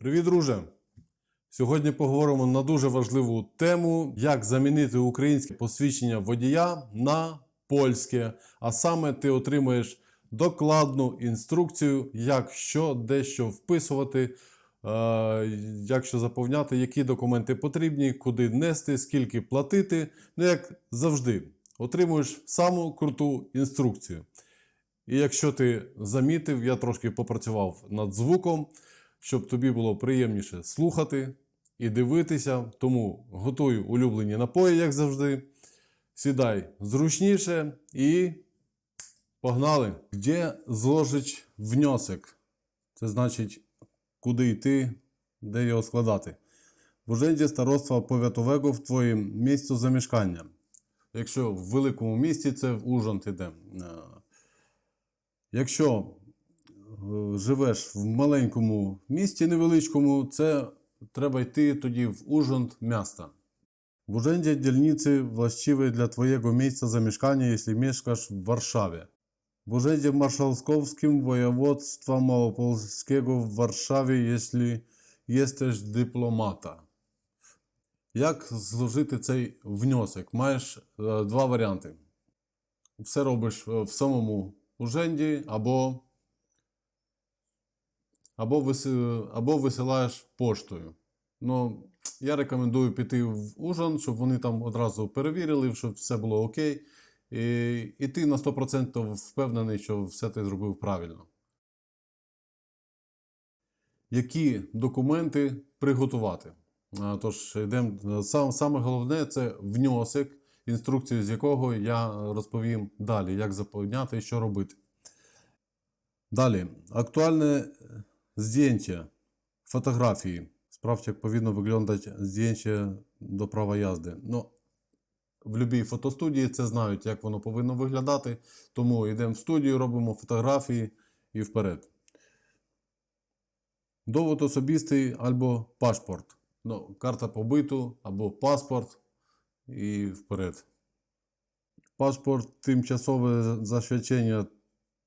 Привіт, друже! Сьогодні поговоримо на дуже важливу тему, як замінити українське посвідчення водія на польське. А саме ти отримаєш докладну інструкцію, як що дещо вписувати, е, як що заповняти, які документи потрібні, куди нести, скільки платити. Ну, як завжди, отримуєш саму круту інструкцію. І якщо ти замітив, я трошки попрацював над звуком, щоб тобі було приємніше слухати і дивитися. Тому готуй улюблені напої, як завжди. Сідай зручніше і погнали. Де зложить внесок? Це значить, куди йти, де його складати. В уrzędzie староства повятового в твоїм місцю замішкання. Якщо в великому місті, це в Ужгород іде. Е, Якщо живеш в маленькому місті невеличкому, це треба йти тоді в Ужгород міста. В urzędzie dzielnicy właściwej dla Twojego miejsca zamieszkania, jeśli mieszkasz w Warszawie. W urzędzie marszałkowskim województwa małopolskiego w Warszawie, jeśli jesteś dyplomata. Як зложити цей внесок? Маєш е, два варіанти. Все робиш е, в самому уженді або, або, виси, або висилаєш поштою. Ну, я рекомендую піти в Ужин, щоб вони там одразу перевірили, щоб все було окей. І, і ти на 100% впевнений, що все ти зробив правильно. Які документи приготувати? Тож, йдемо. Сам, саме головне це внесок, інструкцію з якого я розповім далі, як заповняти і що робити. Далі. Актуальне здjęcie, фотографії. Sprawdź, як повинно виглядати здjęcie до права язди. Ну, в будь-якій фотостудії це знають, як воно повинно виглядати. Тому йдемо в студію, робимо фотографії і вперед. Довод особистий або пашпорт. Ну, карта побиту або паспорт і вперед. Паспорт тимчасове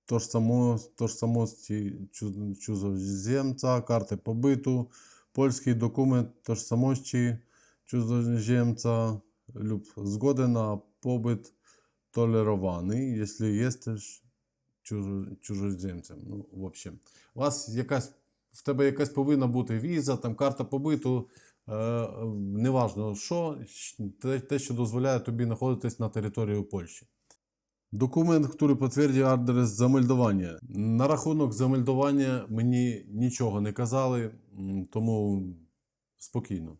засвідчення tożsamo- tożsamości ciu- cudzoziemca, kartę pobytu, polski dokument tożsamości cudzoziemca lub zgodę na pobyt tolerowany, jeśli jesteś чужо- чужоземцем. Ну, в общем, у вас якась, в тебе якась повинна бути віза, там карта побиту, е, е, неважно що, те, що дозволяє тобі знаходитись на території Польщі. Документ, який підтверджує адрес замельдування. На рахунок замельдування мені нічого не казали, тому спокійно.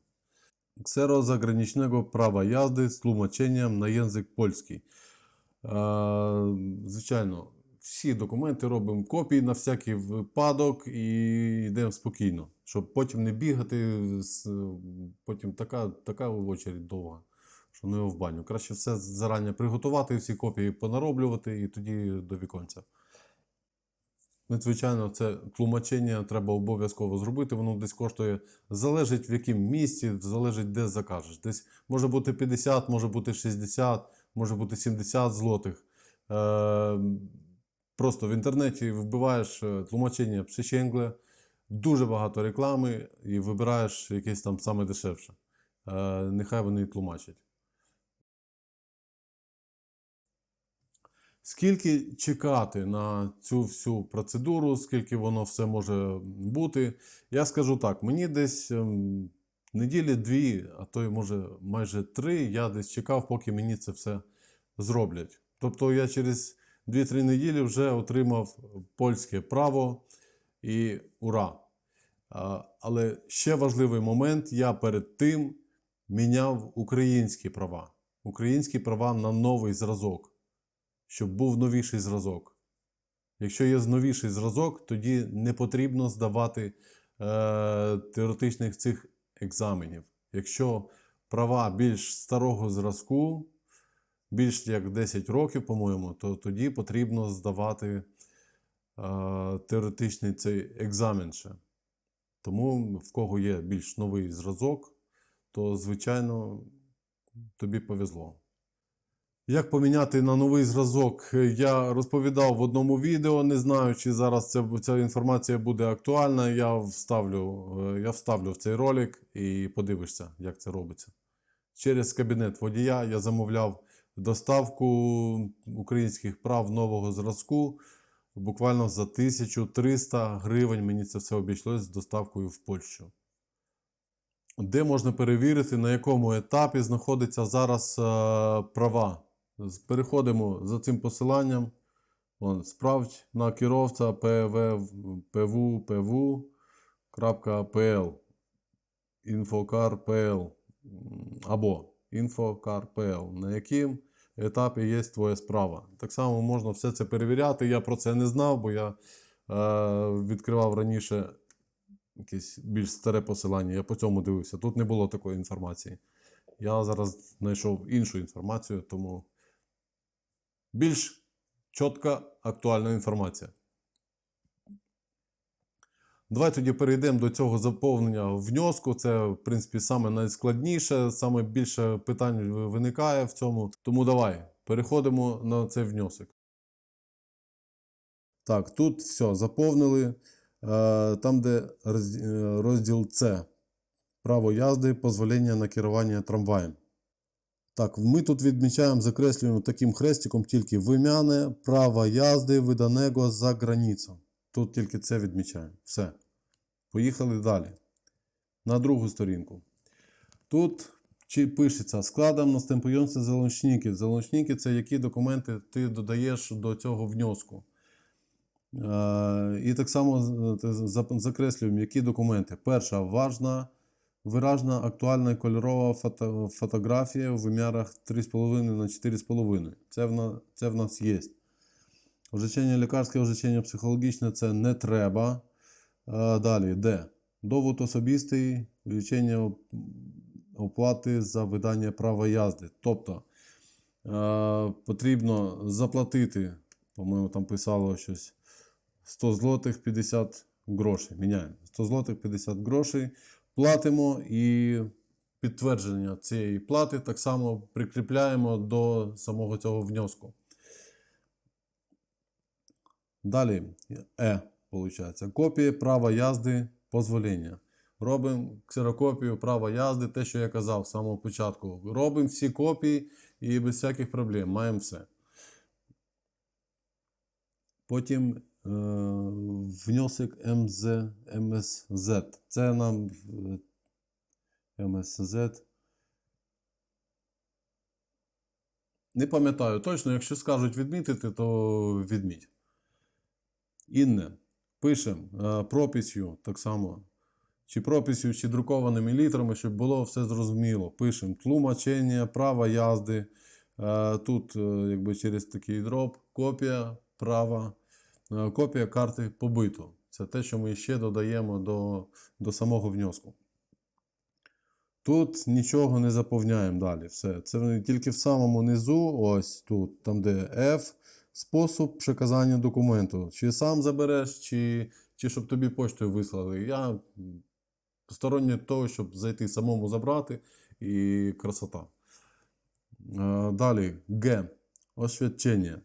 Ксеро заграничного права язди з тлумаченням на язик польський. Звичайно, всі документи робимо копії на всякий випадок і йдемо спокійно, щоб потім не бігати, потім така, така очередь довга що не в баню. Краще все зарані приготувати, всі копії понароблювати і тоді до віконця. Ну, Звичайно, це тлумачення треба обов'язково зробити. Воно десь коштує, залежить в якому місці, залежить де закажеш. Десь може бути 50, може бути 60, може бути 70 злотих. Е, просто в інтернеті вбиваєш е, тлумачення пшеченгле, дуже багато реклами і вибираєш якесь там саме дешевше. Е, нехай вони тлумачать. Скільки чекати на цю всю процедуру, скільки воно все може бути? Я скажу так: мені десь ем, неділі дві, а то й може майже три, я десь чекав, поки мені це все зроблять. Тобто я через 2-3 неділі вже отримав польське право і ура! Але ще важливий момент: я перед тим міняв українські права. Українські права на новий зразок щоб був новіший зразок. Якщо є новіший зразок, тоді не потрібно здавати е, теоретичних цих екзаменів. Якщо права більш старого зразку, більш як 10 років, по-моєму, то тоді потрібно здавати е, теоретичний цей екзамен ще. Тому в кого є більш новий зразок, то, звичайно, тобі повезло. Як поміняти на новий зразок, я розповідав в одному відео. Не знаю, чи зараз ця, ця інформація буде актуальна. Я вставлю, е, я вставлю в цей ролик і подивишся, як це робиться. Через кабінет водія я замовляв доставку українських прав нового зразку. Буквально за 1300 гривень мені це все обійшлось з доставкою в Польщу. Де можна перевірити, на якому етапі знаходяться зараз е, права. Переходимо за цим посиланням. Вон, справді на керовця pv, pv, pv.pl infokar.pl м, або infokar.pl, на яким етапі є твоя справа. Так само можна все це перевіряти. Я про це не знав, бо я е, відкривав раніше якесь більш старе посилання. Я по цьому дивився. Тут не було такої інформації. Я зараз знайшов іншу інформацію, тому більш чітка, актуальна інформація. Давай тоді перейдемо до цього заповнення внеску. Це, в принципі, саме найскладніше, саме більше питань виникає в цьому. Тому давай переходимо на цей внесок. Так, тут все, заповнили. Е, Там, де е, розділ С. Право язди, дозволення на керування трамваєм. Так, ми тут відмічаємо, закреслюємо таким хрестиком тільки вим'яне право язди, виданого за границю. Тут тільки це відмічаємо. Все. Поїхали далі. На другу сторінку. Тут чи пишеться складом на стемпуйонці залучників. Залучники це які документи ти додаєш до цього внеску. Е, І так само е, закреслюємо, які документи. Перша важна, виражна, актуальна і кольорова фото, фотографія в вимірах 3,5 на 4,5. Це в, на, це в нас є. Ожичення лікарське, ожичення психологічне це не треба. Е, Далі, де? Довод особистий, вивчення оплати за видання права язди. Тобто е, потрібно заплатити, по-моєму, там писало щось 100 злотих 50 грошей. Міняємо. 100 злотих 50 грошей. Платимо і підтвердження цієї плати так само прикріпляємо до самого цього внеску. Далі Е, виходить. Копія права язди, позволення. Робимо ксерокопію права язди, те, що я казав з самого початку. Робимо всі копії і без всяких проблем. Маємо все. Потім внесок МЗ, МСЗ. Це нам е, МСЗ. Не пам'ятаю точно, якщо скажуть відмітити, то відміть. Інне. Пишемо е, прописью так само. Чи прописью, чи друкованими літерами, щоб було все зрозуміло. Пишемо тлумачення, право язди. Е, Тут, е, якби через такий дроб, копія права, е, копія карти побиту. Це те, що ми ще додаємо до, до самого внеску. Тут нічого не заповняємо далі. Все. Це тільки в самому низу, ось тут, там де F, спосіб приказання документу. Чи сам забереш, чи, чи щоб тобі поштою вислали. Я сторонній того, щоб зайти самому забрати, і красота. Е, Далі Г. Освячення.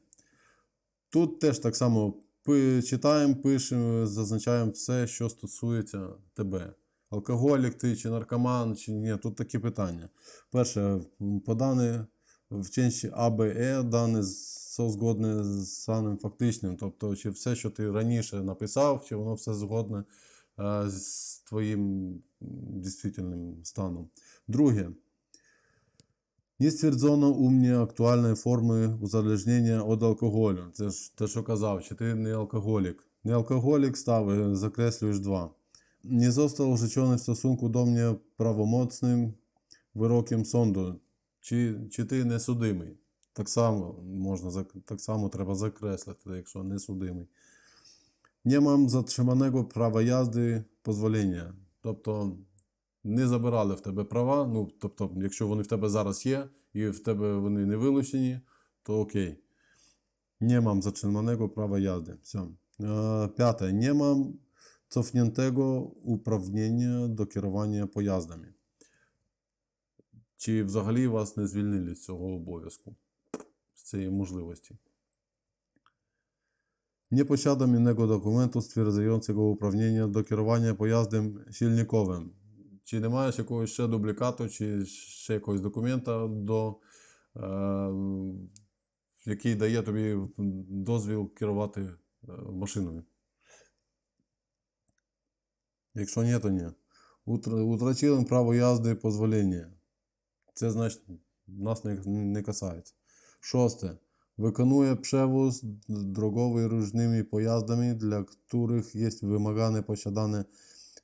Тут теж так само читаємо, пишемо, зазначаємо все, що стосується тебе. Алкоголік ти чи наркоман, чи ні, тут такі питання. Перше, подане в ченші А, Б, Е, дане згодне з самим фактичним. Тобто, чи все, що ти раніше написав, чи воно все згодне е, з твоїм м, дійснительним станом. Друге. Не стверджено у мене актуальної форми узалежнення від алкоголю. Це ж те, що казав, чи ти не алкоголік. Не алкоголік став, е, закреслюєш два. Не został orzeczony w stosunku do mnie prawomocnym wyrokiem sądu. Чи, чи ти не судимий? Так само, можна, так само треба закреслити, якщо не судимий. Nie mam zatrzymanego prawa jazdy, pozwolenia. Тобто не забирали в тебе права. Ну, тобто, якщо вони в тебе зараз є і в тебе вони не вилучені, то окей. Prawa jazdy. Все. Е, П'яте. Mam cofniętego uprawnienia do kierowania pojazdami. Чи взагалі вас не звільнили з цього обов'язку? цієї можливості. Nie posiadam innego dokumentu stwierdzającego uprawnienie do kierowania pojazdem silnikowym. Чи не маєш якогось ще дублікату, чи ще якогось документа, до, е, який дає тобі дозвіл керувати е, машиною? Якщо ні, то ні. Утр- Утрачили право язди позволення. Це значить нас не, не касається. Шосте. Wykonuje przewóz drogowy różnymi pojazdami, dla których jest wymagane posiadane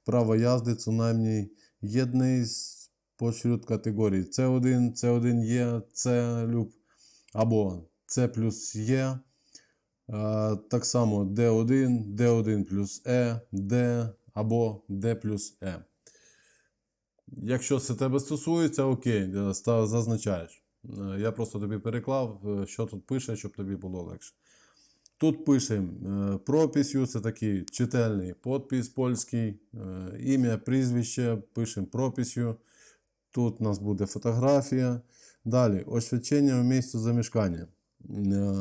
prawo jazdy co jednej z pośród kategorii C1, C1E, C lub або C E, е, так само D1, D1 плюс E, D або D плюс E. Якщо це тебе стосується, окей, е, зазначаєш. Е, Я просто тобі переклав, е, що тут пише, щоб тобі було легше. Тут пишемо е, прописю, це такий читальний подпис польський, е, ім'я, прізвище, пишемо прописю. Тут у нас буде фотографія. Далі, освячення в місці замішкання. Е,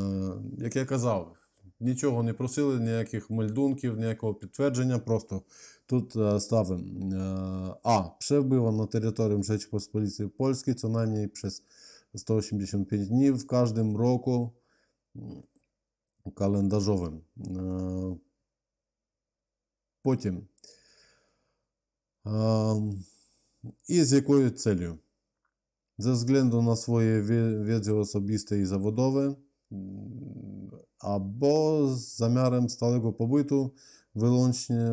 Як я казав, нічого не просили, ніяких мельдунків, ніякого підтвердження. Просто тут ставимо А. Przebywam na terytorium Rzeczypospolitej Polskiej co najmniej przez 185 dni w każdym roku kalendarzowym. Е, Потім. Ем, І з якою целью? Ze względu na swoje wie- wiedzy osobiste i zawodowe, mm, albo z zamiarem stałego pobytu, wyłącznie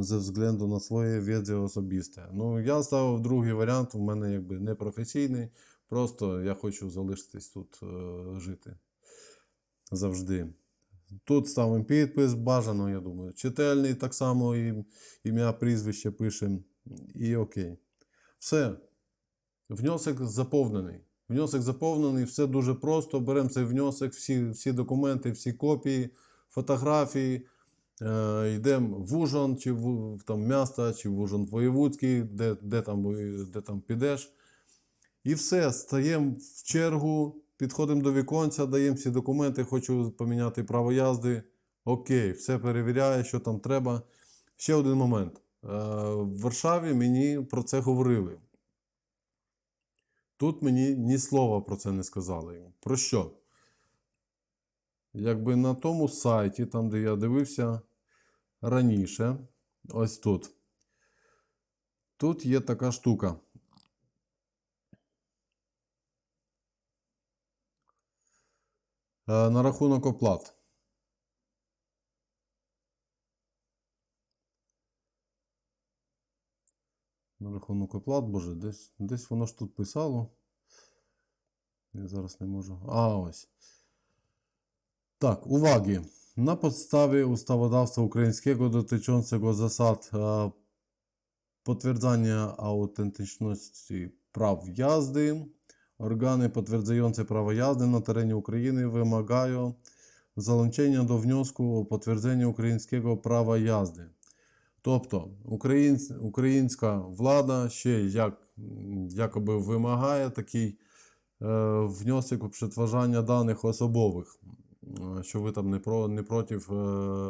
ze względu на своє wiedzy особисте. Ну, я ставив другий варіант, у мене якби не професійний, просто я хочу залишитись тут е, жити завжди. Тут ставимо підпис, бажано, я думаю. Читальний так само ім'я, прізвище пишемо. І окей. Все. Внесок заповнений. Внесок заповнений, все дуже просто. Беремо цей внесок, всі, всі документи, всі копії, фотографії. Е, йдемо в Ужон, чи в, в там місто, чи в Ужон воєвудський, де, де, там, де там підеш. І все, стаємо в чергу, підходимо до віконця, даємо всі документи, хочу поміняти право язди. Окей, все перевіряє, що там треба. Ще один момент. Е, В Варшаві мені про це говорили. Тут мені ні слова про це не сказали. Про що? Якби на тому сайті, там, де я дивився раніше, ось тут. Тут є така штука. На рахунок оплат. На рахунок оплат, боже, десь, десь воно ж тут писало. Я зараз не можу. А, ось. Так, uwagi. Na podstawie ustawodawstwa ukraińskiego dotyczącego zasad e, potwierdzania autentyczności praw jazdy, organy potwierdzające prawo jazdy na terenie Ukrainy wymagają załączenia do wniosku o українського права jazdy. Тобто українська влада ще як, якоби вимагає такий е, внесок у притворення даних особових, е, що ви там не, про, не проти е,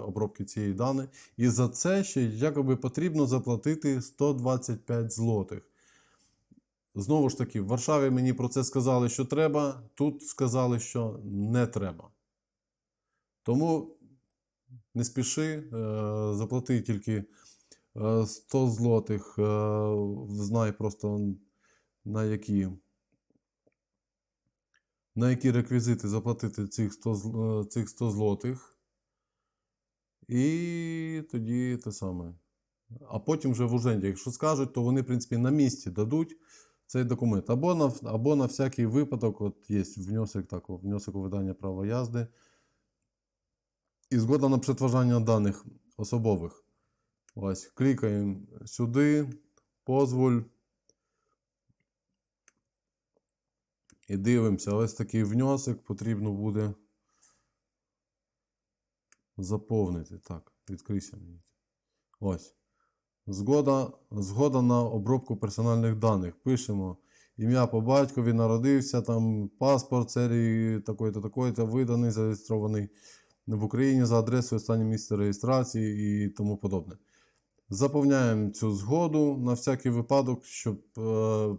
обробки цієї дані. І за це ще якоби потрібно заплатити 125 злотих. Знову ж таки, в Варшаві мені про це сказали, що треба, тут сказали, що не треба. Тому не спіши, е, заплати тільки е, 100 злотих, е, знай просто на які, на які реквізити заплатити цих 100, е, цих 100 злотих. І тоді те саме. А потім вже в Уженді, якщо скажуть, то вони, в принципі, на місці дадуть цей документ. Або на, або на всякий випадок, от є внесок, так, внесок у видання права язди. І згода на притворення даних особових. Ось, клікаємо сюди, позволь. І дивимося, ось такий внесок потрібно буде заповнити. Так, відкрийся мені. Ось. Згода, згода на обробку персональних даних. Пишемо ім'я по батькові, народився, там паспорт серії такої-то, такої-то, виданий, зареєстрований в Україні за адресою останнє місце реєстрації і тому подобне. Заповняємо цю згоду на всякий випадок, щоб е,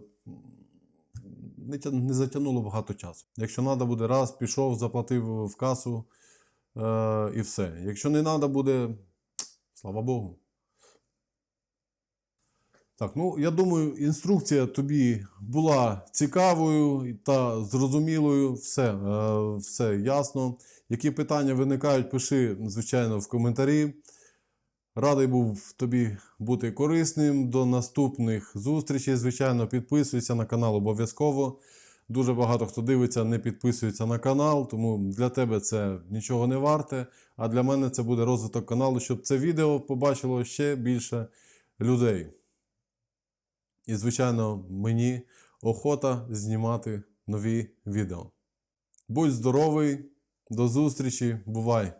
не, затягнуло багато часу. Якщо треба буде раз, пішов, заплатив в касу е, і все. Якщо не треба буде, слава Богу. Так, ну я думаю, інструкція тобі була цікавою та зрозумілою. Все, е, все ясно. Які питання виникають, пиши, звичайно, в коментарі. Радий був тобі бути корисним. До наступних зустрічей. Звичайно, підписуйся на канал обов'язково. Дуже багато хто дивиться, не підписується на канал, тому для тебе це нічого не варте. А для мене це буде розвиток каналу, щоб це відео побачило ще більше людей. І, звичайно, мені охота знімати нові відео. Будь здоровий, до зустрічі, бувай!